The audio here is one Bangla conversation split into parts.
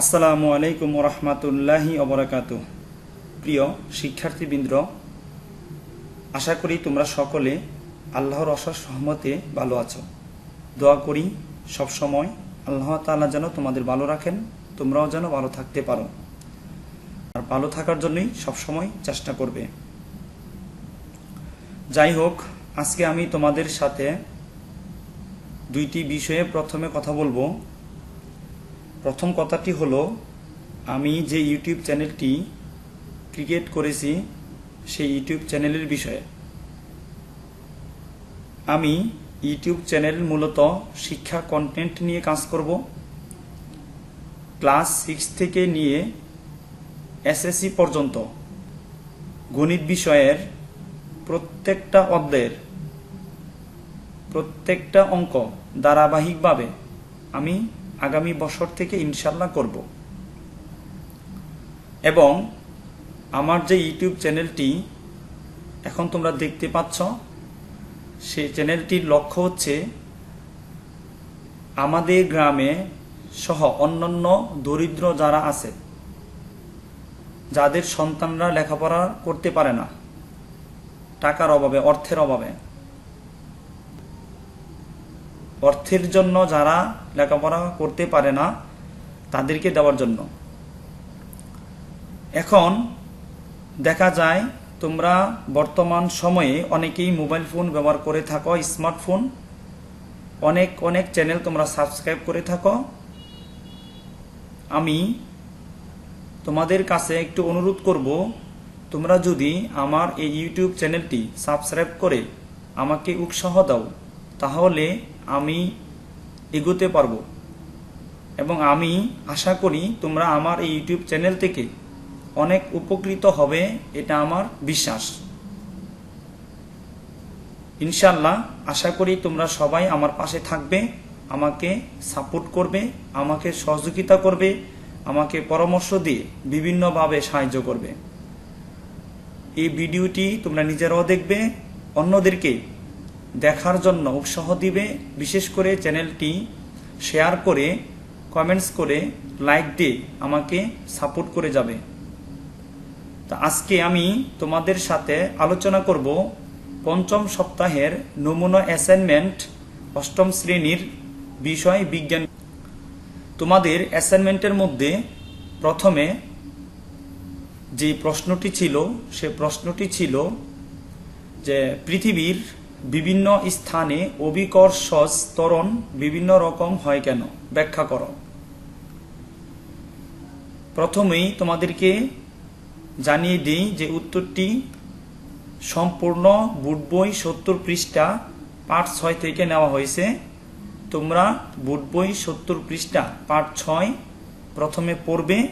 আসসালামু আলাইকুম রহমতুল্লাহি অবরাকাত প্রিয় শিক্ষার্থীবৃন্দ, আশা করি তোমরা সকলে আল্লাহর অশেষ সহমতে ভালো আছো। দোয়া করি সব সময় আল্লাহ তাআলা যেন তোমাদের ভালো রাখেন, তোমরাও যেন ভালো থাকতে পারো। আর ভালো থাকার জন্যই সবসময় চেষ্টা করবে। যাই হোক, আজকে আমি তোমাদের সাথে দুইটি বিষয়ে প্রথমে কথা বলব। প্রথম কথাটি হলো, আমি যে ইউটিউব চ্যানেলটি ক্রিয়েট করেছি সেই ইউটিউব চ্যানেলের বিষয়ে। আমি ইউটিউব চ্যানেল মূলত শিক্ষা কন্টেন্ট নিয়ে কাজ করব। ক্লাস সিক্স থেকে নিয়ে এসএসসি পর্যন্ত গণিত বিষয়ের প্রত্যেকটা অধ্যায়ের প্রত্যেকটা অঙ্ক ধারাবাহিকভাবে আমি আগামী বছর থেকে ইনশাল্লাহ করব। এবং আমার যে ইউটিউব চ্যানেলটি এখন তোমরা দেখতে পাচ্ছ, সেই চ্যানেলটির লক্ষ্য হচ্ছে আমাদের গ্রামে সহ অন্যান্য দরিদ্র যারা আছে, যাদের সন্তানরা লেখাপড়া করতে পারে না, টাকার অভাবে, অর্থের অভাবে। অর্থের জন্য যারা লেখাপড়া করতে পারে না, তাদেরকে দেওয়ার জন্য। এখন দেখা যায় তোমরা বর্তমান সময়ে অনেকেই মোবাইল ফোন ব্যবহার করে থাকো, স্মার্টফোন। অনেক অনেক চ্যানেল তোমরা সাবস্ক্রাইব করে থাকো। আমি তোমাদের কাছে একটু অনুরোধ করব, তোমরা যদি আমার এই ইউটিউব চ্যানেলটি সাবস্ক্রাইব করে আমাকে উৎসাহ দাও, তাহলে আমি এগোতে পারব। এবং আমি আশা করি তোমরা আমার এই ইউটিউব চ্যানেল থেকে অনেক উপকৃত হবে, এটা আমার বিশ্বাস। ইনশাল্লাহ আশা করি তোমরা সবাই আমার পাশে থাকবে, আমাকে সাপোর্ট করবে, আমাকে সহযোগিতা করবে, আমাকে পরামর্শ দিয়ে বিভিন্নভাবে সাহায্য করবে। এই ভিডিওটি তোমরা নিজেরাও দেখবে, অন্যদেরকে দেখার জন্য উৎসাহ দিবে। বিশেষ করে চ্যানেলটি শেয়ার করে, কমেন্টস করে, লাইক দিয়ে আমাকে সাপোর্ট করে যাবে। তা আজকে আমি তোমাদের সাথে আলোচনা করব পঞ্চম সপ্তাহের নমুনা অ্যাসাইনমেন্ট অষ্টম শ্রেণির বিষয় বিজ্ঞান। তোমাদের অ্যাসাইনমেন্টের মধ্যে প্রথমে যে প্রশ্নটি ছিল, সে প্রশ্নটি ছিল যে পৃথিবীর বিভিন্ন স্থানে অভিকর্ষ ত্বরণ বিভিন্ন রকম হয় কেন? ব্যাখ্যা করো। প্রথমেই তোমাদেরকে জানিয়ে দিই যে উত্তরটি সম্পূর্ণ বুট বই সত্তর পৃষ্ঠা পার্ট ছয় থেকে নেওয়া হয়েছে। তোমরা বুট বই সত্তর পৃষ্ঠা পার্ট ছয় প্রথমে পড়বে,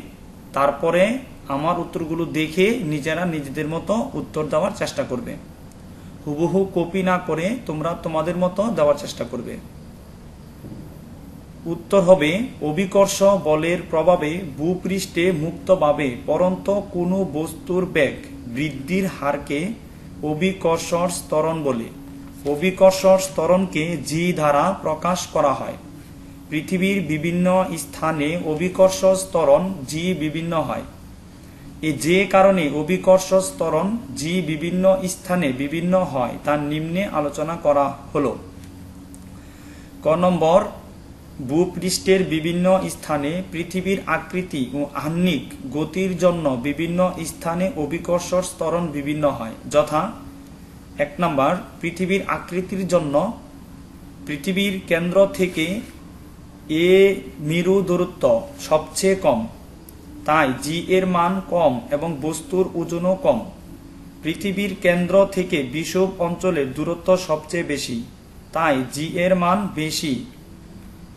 তারপরে আমার উত্তরগুলো দেখে নিজেরা নিজেদের মতো উত্তর দেওয়ার চেষ্টা করবে। হুবহু কপি না করে তোমরা তোমাদের মতো দেওয়ার চেষ্টা করবে। উত্তর হবে, অভিকর্ষ বলের প্রভাবে ভূপৃষ্ঠে মুক্তভাবে পরন্ত কোনো বস্তুর বেগ বৃদ্ধির হারকে অভিকর্ষর স্তরণ বলে। অভিকর্ষর স্তরণকে জি দ্বারা প্রকাশ করা হয়। পৃথিবীর বিভিন্ন স্থানে অভিকর্ষ স্তরণ জি বিভিন্ন হয়। যে কারণে অভিকর্ষ স্তরণ জি বিভিন্ন স্থানে বিভিন্ন হয়, তার নিম্নে আলোচনা করা হলো। ক নম্বর, ভূপৃষ্ঠের বিভিন্ন স্থানে পৃথিবীর আকৃতি ও আহ্নিক গতির জন্য বিভিন্ন স্থানে অভিকর্ষ স্তরণ বিভিন্ন হয়, যথা এক নম্বর, পৃথিবীর আকৃতির জন্য পৃথিবীর কেন্দ্র থেকে এ মেরু দূরত্ব সবচেয়ে কম। তাই জি এর মান কম এবং বস্তুর ওজনও কম। পৃথিবীর কেন্দ্র থেকে বিষুব অঞ্চলের দূরত্ব সবচেয়ে বেশি, তাই জি এর মান বেশি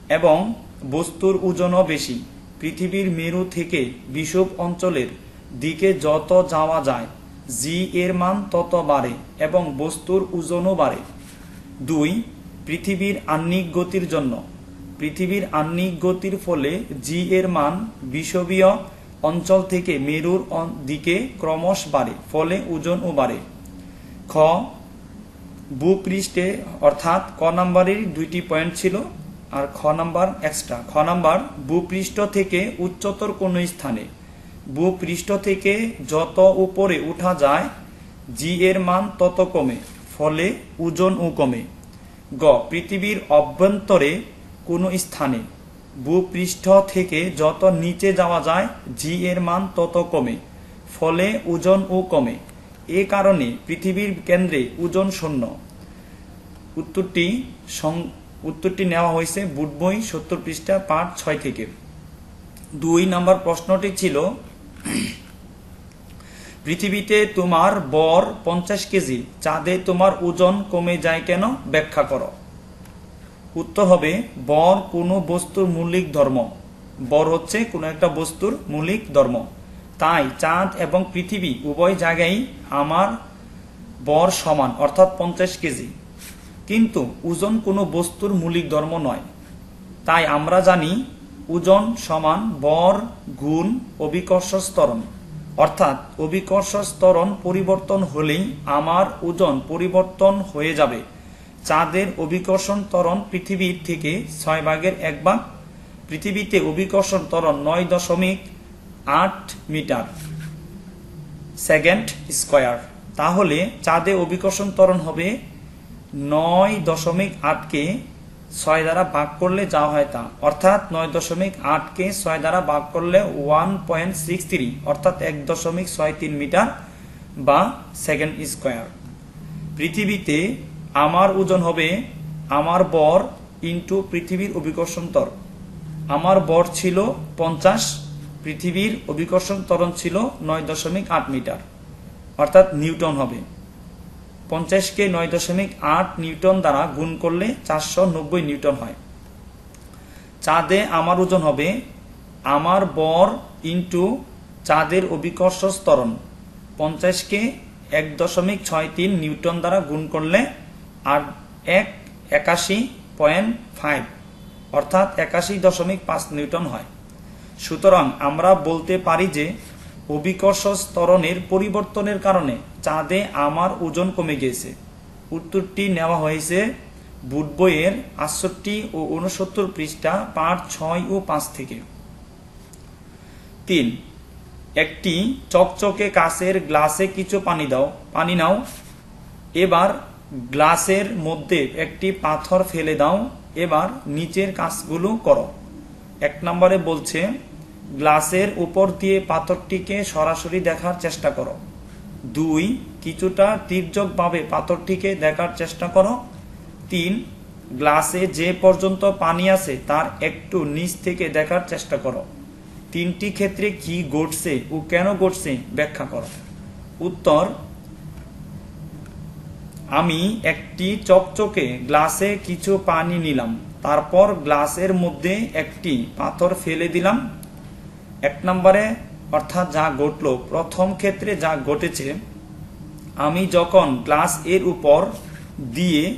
এবং বস্তুর ওজনও বেশি। পৃথিবীর মেরু থেকে বিষুব অঞ্চলের দিকে যত যাওয়া যায় জি এর মান তত বাড়ে এবং বস্তুর ওজনও বাড়ে। দুই, পৃথিবীর আহ্নিক গতির জন্য। পৃথিবীর আহ্নিক গতির ফলে জি এর মান বিষবীয় অঞ্চল থেকে মেরুর দিকে ক্রমশ বাড়ে, ফলে ওজনও বাড়ে। খ ভূপৃষ্ঠে অর্থাৎ ক নাম্বারের দুইটি পয়েন্ট ছিল আর খ নাম্বার এক্সট্রা খ নাম্বার ভূপৃষ্ঠ থেকে উচ্চতর কোনো স্থানে। ভূপৃষ্ঠ থেকে যত উপরে উঠা যায় জি এর মান তত কমে, ফলে ওজনও কমে। গ, পৃথিবীর অভ্যন্তরে কোনো স্থানে। ভূপৃষ্ঠ থেকে যত নিচে যাওয়া যায় জি এর মান তত কমে, ফলে ওজনও কমে। এ কারণে পৃথিবীর কেন্দ্রে ওজন শূন্য। উত্তরটি উত্তরটি নেওয়া হয়েছে বুট বই সত্তর পৃষ্ঠা পাঠ ছয় থেকে। দুই নম্বর প্রশ্নটি ছিল, পৃথিবীতে তোমার বর পঞ্চাশ কেজি, চাঁদে তোমার ওজন কমে যায় কেন? ব্যাখ্যা করো। উত্তর হবে, বর কোনো বস্তুর মৌলিক ধর্ম। বর হচ্ছে কোনো একটা বস্তুর মৌলিক ধর্ম। তাই চাঁদ এবং পৃথিবী উভয় জায়গায় আমার বর সমান, অর্থাৎ পঞ্চাশ কেজি। কিন্তু ওজন কোনো বস্তুর মৌলিক ধর্ম নয়। তাই আমরা জানি ওজন সমান বর গুণ অভিকর্ষ স্তরণ অর্থাৎ অভিকর্ষ স্তরণ পরিবর্তন হলেই আমার ওজন পরিবর্তন হয়ে যাবে। চাঁদের অভিকর্ষণ ত্বরণ পৃথিবীর থেকে ছয় ভাগের এক ভাগ, পৃথিবীতে অভিকর্ষণ ত্বরণ নয় দশমিক আট মিটার, সেকেন্ড স্কোয়ার। তাহলে চাঁদে অভিকর্ষণ ত্বরণ হবে নয় দশমিক আটকে ছয় দ্বারা ভাগ করলে যা হয় তা, অর্থাৎ নয় দশমিক আটকে ছয় দ্বারা ভাগ করলে ওয়ান পয়েন্ট সিক্স থ্রি, অর্থাৎ এক দশমিক ছয় তিন মিটার বা সেকেন্ড স্কোয়ার। পৃথিবীতে আমার ওজন হবে আমার বর ইন্টু পৃথিবীর অভিকর্ষণ ত্বর আমার বর ছিল পঞ্চাশ, পৃথিবীর অভিকর্ষণ ত্বরণ ছিল নয় দশমিক আট মিটার। অর্থাৎ নিউটন হবে। পঞ্চাশকে নয় দশমিক আট নিউটন দ্বারা গুণ করলে চারশো নব্বই নিউটন হয়। চাঁদে আমার ওজন হবে আমার বর ইন্টু চাঁদের অভিকর্ষ স্তরণ পঞ্চাশকে এক দশমিক ছয় তিন নিউটন দ্বারা গুণ করলে আর এক একাশি পয়েন্ট ফাইভ, অর্থাৎ একাশি দশমিক পাঁচ নিউটন হয়। সুতরাং আমরা বলতে পারি যে অভিকর্ষ স্তরণের পরিবর্তনের কারণে চাঁদে আমার ওজন কমে গিয়েছে। উত্তরটি নেওয়া হয়েছে বুট বইয়ের আটষট্টি ও উনসত্তর পৃষ্ঠা পাঁচ ছয় ও পাঁচ থেকে। তিন, একটি চকচকে কাঁচের গ্লাসে কিছু পানি দাও, পানি নাও। এবার গ্লাসের মধ্যে একটি পাথর ফেলে দাও, এবার নিচের কাজগুলো করো। এক নম্বরে বলছে, গ্লাসের উপর দিয়ে পাথরটিকে সরাসরি দেখার চেষ্টা করো। দুই, কিছুটা তীর্যকভাবে পাথরটিকে দেখার চেষ্টা করো। তিন, গ্লাসে যে পর্যন্ত পানি আছে তার একটু নিচ থেকে দেখার চেষ্টা করো। তিনটি ক্ষেত্রে কি ঘটছে ও কেন ঘটছে ব্যাখ্যা করো। উত্তর আমি একটি চকচকে গ্লাসে কিছু পানি নিলাম, তারপর গ্লাসের মধ্যে একটি পাথর ফেলে দিলাম। এক নম্বরে, অর্থাৎ যা ঘটলো, প্রথম ক্ষেত্রে যা ঘটেছে, আমি যখন গ্লাস এর উপর দিয়ে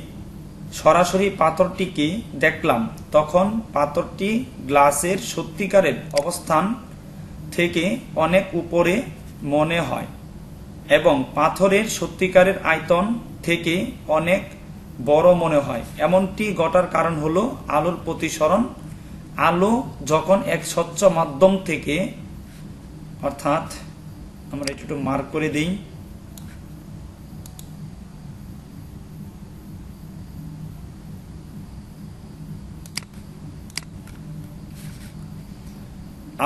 সরাসরি পাথরটিকে দেখলাম, তখন পাথরটি গ্লাসের সত্যিকারের অবস্থান থেকে অনেক উপরে মনে হয় এবং পাথরের সত্যিকারের আয়তন থেকে অনেক বড় মনে হয়। এমনটি ঘটার কারণ হলো আলোর প্রতিসরণ। আলো যখন এক স্বচ্ছ মাধ্যম থেকে, অর্থাৎ আমরা একটু মার্ক করে দিই।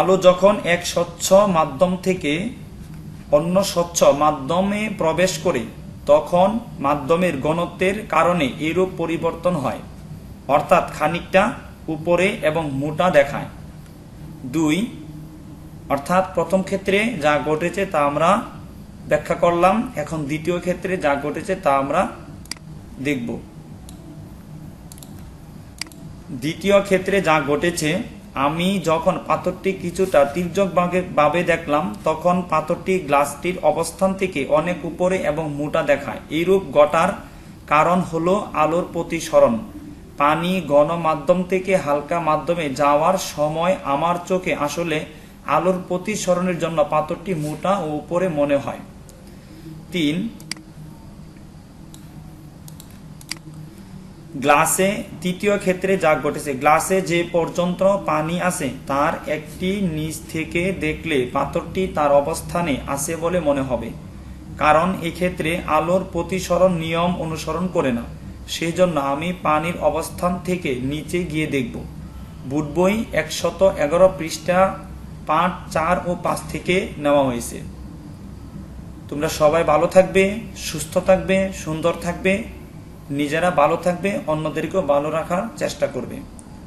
আলো যখন এক স্বচ্ছ মাধ্যম থেকে অন্য স্বচ্ছ মাধ্যমে প্রবেশ করে তখন মাধ্যমের ঘনত্বের কারণে এরূপ পরিবর্তন হয়, অর্থাৎ খানিকটা উপরে এবং মোটা দেখায়। দুই, অর্থাৎ প্রথম ক্ষেত্রে যা ঘটেছে তা আমরা ব্যাখ্যা করলাম, এখন দ্বিতীয় ক্ষেত্রে যা ঘটেছে তা আমরা দেখব। দ্বিতীয় ক্ষেত্রে যা ঘটেছে আমি যখন পাথরটি কিছুটা তির্যক ভাবে দেখলাম, তখন পাথরটি গ্লাসটির অবস্থান থেকে অনেক উপরে এবং মোটা দেখায়। এইরূপ ঘটার কারণ হলো আলোর প্রতিসরণ। পানি ঘন মাধ্যম থেকে হালকা মাধ্যমে যাওয়ার সময় আমার চোখে আসলে আলোর প্রতিসরণের জন্য পাথরটি মোটা ও উপরে মনে হয়। তিন গ্লাসে, তৃতীয় ক্ষেত্রে যা ঘটেছে, গ্লাসে যে পর্যন্ত পানি আছে, তার একটি নিচ থেকে দেখলে পাথরটি তার অবস্থানে আছে বলে মনে হবে। কারণ এক্ষেত্রে আলোর প্রতিসরণ নিয়ম অনুসরণ করে না। সেই জন্য আমি পানির অবস্থান থেকে নিচে গিয়ে দেখব। বুট বই একশত এগারো পৃষ্ঠা পাঁচ চার ও পাঁচ থেকে নেওয়া হয়েছে। তোমরা সবাই ভালো থাকবে, সুস্থ থাকবে, সুন্দর থাকবে। নিজেরা ভালো থাকবে অন্যদেরকেও ভালো রাখার চেষ্টা করবে।